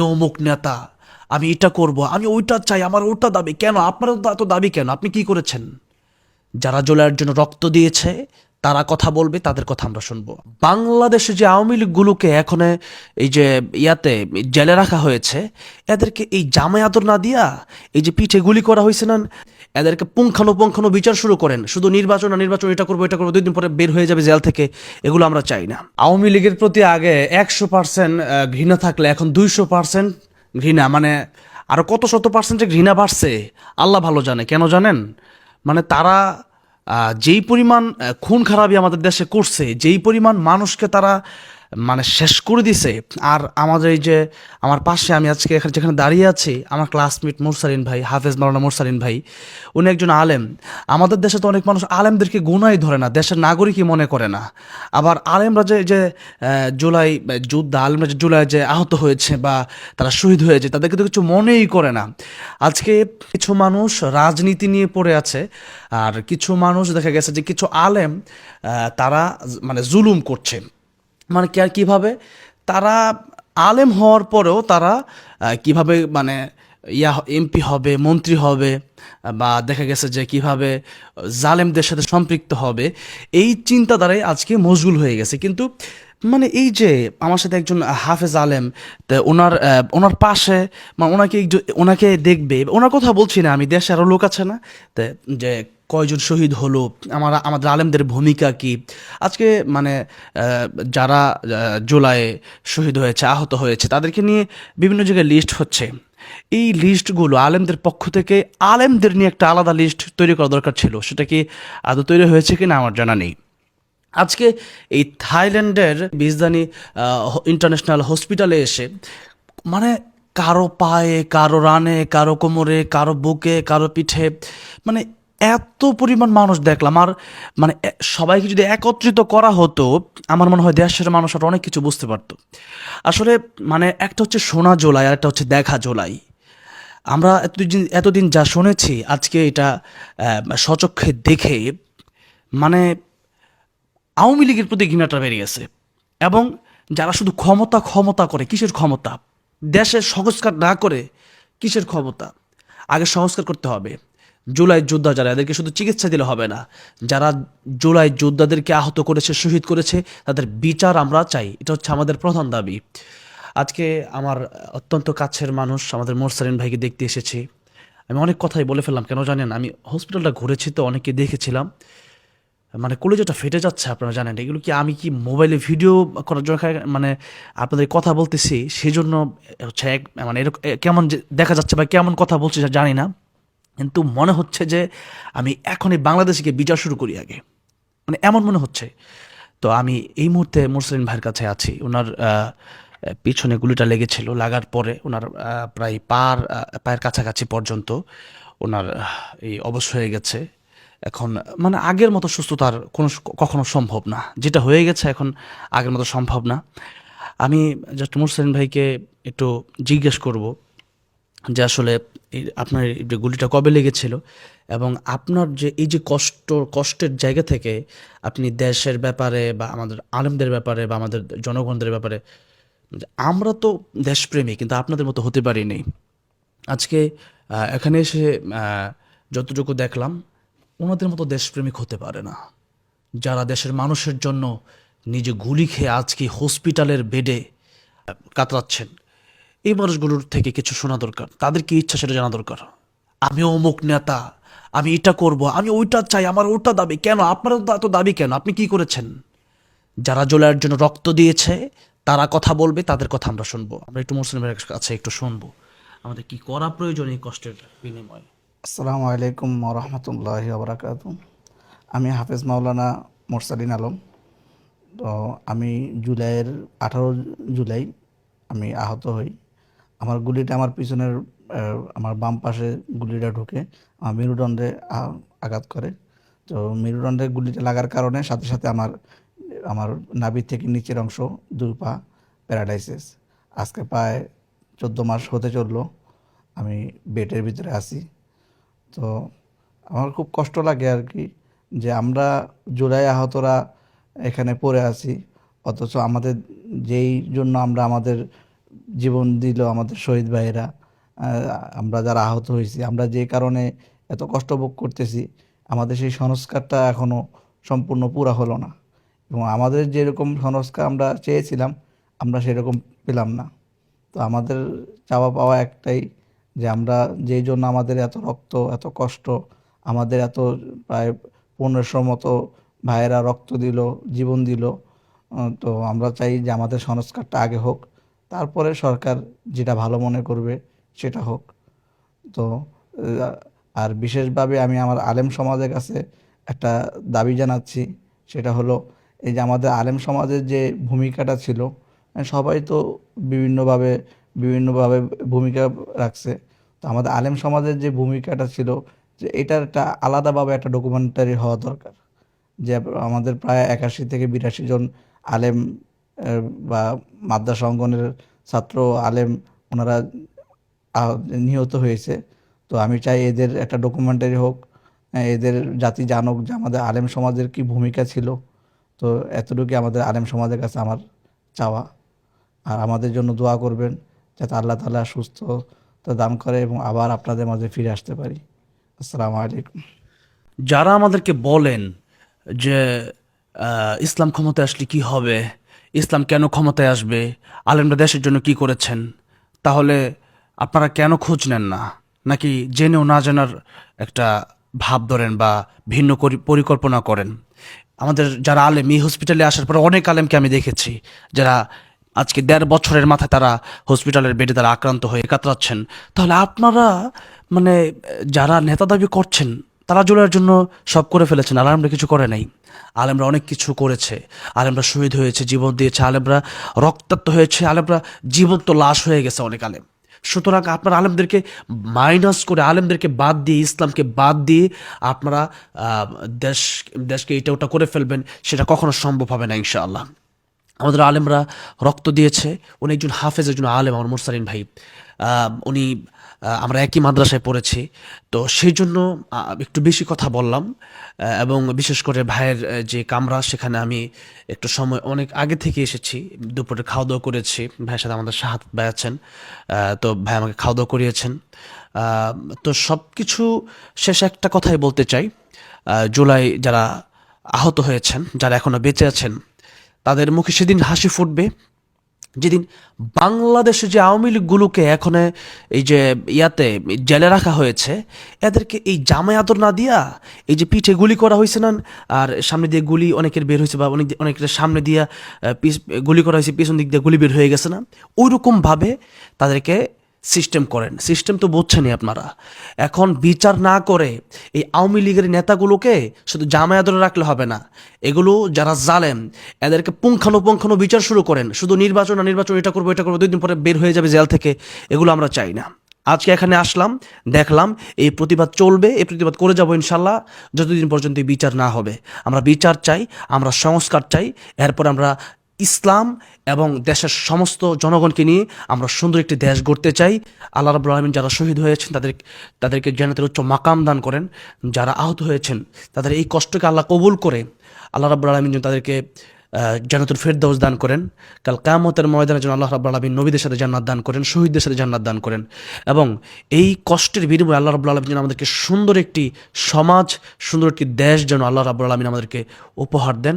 অমুক নেতা, আমি এটা করব, আমি ওইটা চাই, আমার ওটা দাবি। কেন? আপনারও তো এত দাবি কেন? আপনি কি করেছেন? যারা জোলার জন্য রক্ত দিয়েছে, তারা কথা বলবে, তাদের কথা আমরা শুনব। বাংলাদেশে যে আওয়ামী লীগগুলোকে এখন এই যে ইয়াতে জেলে রাখা হয়েছে, এদেরকে এই জামায়াতর না দিয়া, এই যে পিঠে গুলি করা হয়েছে না এদেরকে পুঙ্খানুপুঙ্খানু বিচার শুরু করেন। শুধু নির্বাচন আর নির্বাচন, এটা করব এটা করব, দুই দিন পরে বের হয়ে যাবে জেল থেকে, এগুলো আমরা চাই না। আওয়ামী লীগের প্রতি আগে একশো পার্সেন্ট ঘৃণা থাকলে এখন দুইশো পার্সেন্ট ঘৃণা। মানে আরও কত শত পার্সেন্টে ঘৃণা বাড়ছে, আল্লাহ ভালো জানে। কেন জানেন? মানে তারা যেই পরিমাণ খুন খারাপি আমাদের দেশে করছে, যেই পরিমাণ মানুষকে তারা মানে শেষ করে দিছে। আর আমাদের এই যে আমার পাশে আমি আজকে এখানে যেখানে দাঁড়িয়ে আছি, আমার ক্লাসমেট মোরসালিন ভাই, হাফেজ মাওলানা মোরসালিন ভাই, উনি একজন আলেম। আমাদের দেশে তো অনেক মানুষ আলেমদেরকে গুনাই ধরে না, দেশের নাগরিকই মনে করে না। আবার আলেমরা যে যে জুলাই, যুদ্ধ, আলেমরা যে জুলাই যে আহত হয়েছে বা তারা শহীদ হয়েছে, তাদেরকে তো কিছু মনেই করে না। আজকে কিছু মানুষ রাজনীতি নিয়ে পড়ে আছে, আর কিছু মানুষ দেখা গেছে যে কিছু আলেম তারা মানে জুলুম করছে। মানে কি আর কীভাবে? তারা আলেম হওয়ার পরেও তারা কীভাবে মানে ইয়া এমপি হবে, মন্ত্রী হবে, বা দেখা গেছে যে কীভাবে জালেমদের সাথে সম্পৃক্ত হবে, এই চিন্তাধারায় আজকে মশগুল হয়ে গেছে। কিন্তু মানে এই যে আমার সাথে একজন হাফেজ আলেম, তা ওনার ওনার পাশে মানে ওনাকে ওনাকে দেখবে, ওনার কথা বলছি না, আমি দেশে আরও লোক আছে না যে কয়জন শহীদ হলো, আমার, আমাদের আলেমদের ভূমিকা কি? আজকে মানে যারা জুলাইয়ে শহীদ হয়েছে, আহত হয়েছে, তাদেরকে নিয়ে বিভিন্ন জায়গায় লিস্ট হচ্ছে। এই লিস্টগুলো আলেমদের পক্ষ থেকে আলেমদের নিয়ে একটা আলাদা লিস্ট তৈরি করা দরকার ছিল। সেটা কি আদৌ তৈরি হয়েছে কি না আমার জানা নেই। আজকে এই থাইল্যান্ডের বিজদানি ইন্টারন্যাশনাল হসপিটালে এসে মানে কারও পায়ে, কারও রানে, কারও কোমরে, কারও বুকে, কারও পিঠে মানে এত পরিমাণ মানুষ দেখলাম আর মানে সবাইকে যদি একত্রিত করা হতো, আমার মনে হয় দেশের মানুষ আর অনেক কিছু বুঝতে পারতো। আসলে মানে একটা হচ্ছে সোনা জোলাই আর একটা হচ্ছে দেখা জোলাই। আমরা এতদিন এতদিন যা শুনেছি, আজকে এটা সচক্ষে দেখে মানে আওয়ামী লীগের প্রতি ঘৃণাটা বেড়ে গেছে। এবং যারা শুধু ক্ষমতা ক্ষমতা করে, কিসের ক্ষমতা? দেশের সংস্কার না করে, কিসের ক্ষমতা? আগে সংস্কার করতে হবে। জুলাই যোদ্ধা যারা এদেরকে শুধু চিকিৎসা দিলে হবে না, যারা জুলাই যোদ্ধাদেরকে আহত করেছে, শহীদ করেছে, তাদের বিচার আমরা চাই। এটা হচ্ছে আমাদের প্রধান দাবি। আজকে আমার অত্যন্ত কাছের মানুষ, আমাদের মোরসালিন ভাইকে দেখতে এসেছি। আমি অনেক কথাই বলে ফেললাম, কেন জানেন? আমি হসপিটালটা ঘুরেছি তো অনেকে দেখেছিলাম। মানে কলেজটা ফেটে যাচ্ছে, আপনারা জানেন। এগুলো কি আমি কি মোবাইলে ভিডিও করার জন্য মানে আপনাদের কথা বলতেছি? সেই জন্য হচ্ছে এক মানে এরকম কেমন দেখা যাচ্ছে বা কেমন কথা বলছি, জানি না। কিন্তু মনে হচ্ছে যে আমি এখনই বাংলাদেশকে বিচার শুরু করি আগে। মানে এমন মনে হচ্ছে। তো আমি এই মুহূর্তে মুরসলিন ভাইয়ের কাছে আছি। ওনার পিছনে গুলিটা লেগেছিল লাগার পরে ওনার প্রায় পার পায়ের কাছাকাছি পর্যন্ত ওনার এই অবশ্য হয়ে গেছে। এখন মানে আগের মতো সুস্থতার কোনো কখনো সম্ভব না। যেটা হয়ে গেছে এখন আগের মতো সম্ভব না। আমি জাস্ট মুরসলিন ভাইকে একটু জিজ্ঞেস করব যে আসলে আপনার যে গুলিটা কবে লেগেছিল এবং আপনার যে, এই যে কষ্ট, কষ্টের জায়গা থেকে আপনি দেশের ব্যাপারে বা আমাদের আলেমদের ব্যাপারে বা আমাদের জনগণদের ব্যাপারে, আমরা তো দেশপ্রেমী, কিন্তু আপনাদের মতো হতে পারিনি আজকে এখানে এসে যতটুকু দেখলাম, ওনাদের মতো দেশপ্রেমিক হতে পারে না। যারা দেশের মানুষের জন্য নিজে গুলি খেয়ে আজকে হসপিটালের বেডে কাতরাচ্ছেন। এই মানুষগুলোর থেকে কিছু শোনা দরকার। তাদের কি ইচ্ছা সেটা জানা দরকার। আমি অমুক নেতা, আমি এটা করব, আমি ওইটা চাই, আমার ওটা দাবি। কেন? আপনারও এত দাবি কেন? আপনি কি করেছেন? যারা জোলাইয়ের জন্য রক্ত দিয়েছে, তারা কথা বলবে, তাদের কথা আমরা শুনব। আমরা একটু মুসলিমের কাছে একটু শুনব। আমাদের কি করা প্রয়োজন এই কষ্টের বিনিময়ে? আসসালামু আলাইকুম রহমতুল্লাহ আবরাকাত আমি হাফেজ মাওলানা মোরসালিন আলম। তো আমি জুলাইয়ের আঠারো জুলাই আমি আহত হই। আমার গুলিটা আমার পিছনের আমার বাম পাশে গুলিটা ঢুকে আমার মেরুদণ্ডে আঘাত করে। তো মেরুদণ্ডে গুলিটা লাগার কারণে সাথে সাথে আমার আমার নাভি থেকে নিচের অংশ দুই পা প্যারালাইসিস। আজকে প্রায় চোদ্দ মাস হতে চলল, আমি বেডের ভিতরে আছি। তো আমার খুব কষ্ট লাগে আর কি যে আমরা জুলাই আহতরা এখানে পড়ে আছি, অথচ আমাদের যেই জন্য আমরা আমাদের জীবন দিল আমাদের শহীদ ভাইয়েরা। আমরা যারা আহত হয়েছি, আমরা যে কারণে এত কষ্ট ভোগ করতেছি, আমাদের সেই সংস্কারটা এখনও সম্পূর্ণ পুরা হলো না। এবং আমাদের যেরকম সংস্কার আমরা চেয়েছিলাম, আমরা সেরকম পেলাম না। তো আমাদের চাওয়া পাওয়া একটাই যে আমরা যেই জন্য আমাদের এত রক্ত, এত কষ্ট, আমাদের এত প্রায় পনেরোশো মতো ভাইয়েরা রক্ত দিল, জীবন দিল তো আমরা চাই যে আমাদের সংস্কারটা আগে হোক। তারপরে সরকার যেটা ভালো মনে করবে সেটা হোক। তো আর বিশেষভাবে আমি আমার আলেম সমাজের কাছে একটা দাবি জানাচ্ছি, সেটা হলো এই যে আমাদের আলেম সমাজের যে ভূমিকাটা ছিল সবাই তো বিভিন্নভাবে বিভিন্নভাবে ভূমিকা রাখছে। তো আমাদের আলেম সমাজের যে ভূমিকাটা ছিল, যে এটার একটা আলাদাভাবে একটা ডকুমেন্টারি হওয়া দরকার। যে আমাদের প্রায় একাশি থেকে বিরাশি জন আলেম বা মাদ্রাসা অঙ্গনের ছাত্র, আলেম ওনারা নিহত হয়েছে। তো আমি চাই এদের একটা ডকুমেন্টারি হোক এদের জাতি জানুক যে আমাদের আলেম সমাজের কি ভূমিকা ছিল। তো এতটুকুই আমাদের আলেম সমাজের কাছে আমার চাওয়া। আর আমাদের জন্য দোয়া করবেন যাতে আল্লাহ তালা সুস্থতা দান করে এবং আবার আপনাদের মাঝে ফিরে আসতে পারি। আসসালামু আলাইকুম। যারা আমাদেরকে বলেন যে ইসলাম ক্ষমতা আসলে কি হবে ইসলাম কেন ক্ষমতায় আসবে? আলেমরা দেশের জন্য কি করেছেন? তাহলে আপনারা কেন খোঁজ নেন না? নাকি জেনেও না জানার একটা ভাব ধরেন বা ভিন্ন পরিকল্পনা করেন? আমাদের যারা আলেম, এই হসপিটালে আসার পর অনেক আলেমকে আমি দেখেছি, যারা আজকে দেড় বছরের মাথায় তারা হসপিটালের বেডে তারা আক্রান্ত হয়ে কাতরাচ্ছেন। তাহলে আপনারা মানে যারা নেতা দাবি করছেন তারা জোলের জন্য সব করে ফেলেছেন, আলেমরা কিছু করে নাই। আলেমরা অনেক কিছু করেছে। আলেমরা শহীদ হয়েছে, জীবন দিয়েছে, আলেমরা রক্তাক্ত হয়েছে, আলেমরা জীবন্ত লাশ হয়ে গেছে অনেক আলেম। সুতরাং আপনার আলেমদেরকে মাইনাস করে, আলেমদেরকে বাদ দিয়ে, ইসলামকে বাদ দিয়ে আপনারা দেশ, দেশকে এটা ওটা করে ফেলবেন, সেটা কখনো সম্ভব হবে না, ইনশাআল্লাহ। আমাদের আলেমরা রক্ত দিয়েছে। উনি একজন হাফেজ, একজন আলেম, আমার মুরসালিন ভাই। উনি আমরা একই মাদ্রাসায় পড়েছি। তো সেই জন্য একটু বেশি কথা বললাম এবং বিশেষ করে ভাইয়ের যে কামরা, সেখানে আমি একটু সময়, অনেক আগে থেকে এসেছি। দুপুরে খাওয়া দাওয়া করেছি। ভাইয়ের সাথে আমাদের সাহাত ভাই আছেন তো ভাই আমাকে খাওয়া দাওয়া করিয়েছেন তো সব কিছু শেষ একটা কথাই বলতে চাই। জুলাই যারা আহত হয়েছেন, যারা এখনও বেঁচে আছেন, তাদের মুখে সেদিন হাসি ফুটবে। যেদিন বাংলাদেশে যে আওয়ামী লীগগুলোকে এখন এই যে ইয়াতে জেলে রাখা হয়েছে, এদেরকে এই জামাই আদর না দিয়া এই যে পিঠে গুলি করা হয়েছে না, আর সামনে দিয়ে গুলি অনেকের বের হয়েছে বা অনেক অনেকের সামনে দিয়া গুলি করা হয়েছে, পিছন দিক দিয়ে গুলি বের হয়ে গেছে না ওই রকমভাবে তাদেরকে সিস্টেম করেন। সিস্টেম তো বুঝছেনই আপনারা। এখন বিচার না করে এই আওয়ামী লীগের নেতাগুলোকে শুধু জামায়াত ধরে রাখলে হবে না, এগুলো যারা জালেম, এদেরকে পুঙ্খানুপুঙ্খানু বিচার শুরু করেন। শুধু নির্বাচন না নির্বাচন, এটা করব এটা করব, দুই দিন পরে বের হয়ে যাবে জেল থেকে, এগুলো আমরা চাই না। আজকে এখানে আসলাম, দেখলাম এই প্রতিবাদ চলবে, এই প্রতিবাদ করে যাব ইনশাল্লাহ যতদিন পর্যন্ত বিচার না হবে। আমরা বিচার চাই, আমরা সংস্কার চাই, এরপর আমরা ইসলাম এবং দেশের সমস্ত জনগণকে নিয়ে আমরা সুন্দর একটি দেশ গড়তে চাই। আল্লাহ রাবুল আলমিন যারা শহীদ হয়েছেন, তাদের, তাদেরকে জান্নাতের উচ্চ মাকাম দান করেন। যারা আহত হয়েছেন, তাদের এই কষ্টকে আল্লাহ কবুল করে আল্লাহ রাবুল আলমিন যেন তাদেরকে জান্নাতুল ফেরদৌস দান করেন। কাল কামতের ময়দানের জন্য আল্লাহ রাবুল আলমিন নবীদের সাথে জান্নাত দান করেন, শহীদদের সাথে জান্নাত দান করেন এবং এই কষ্টের বিনিময়ে আল্লাহ রাবুল আলমিন যেন আমাদেরকে সুন্দর একটি সমাজ, সুন্দর একটি দেশ যেন আল্লাহ রাবুল আলমিন আমাদেরকে উপহার দেন।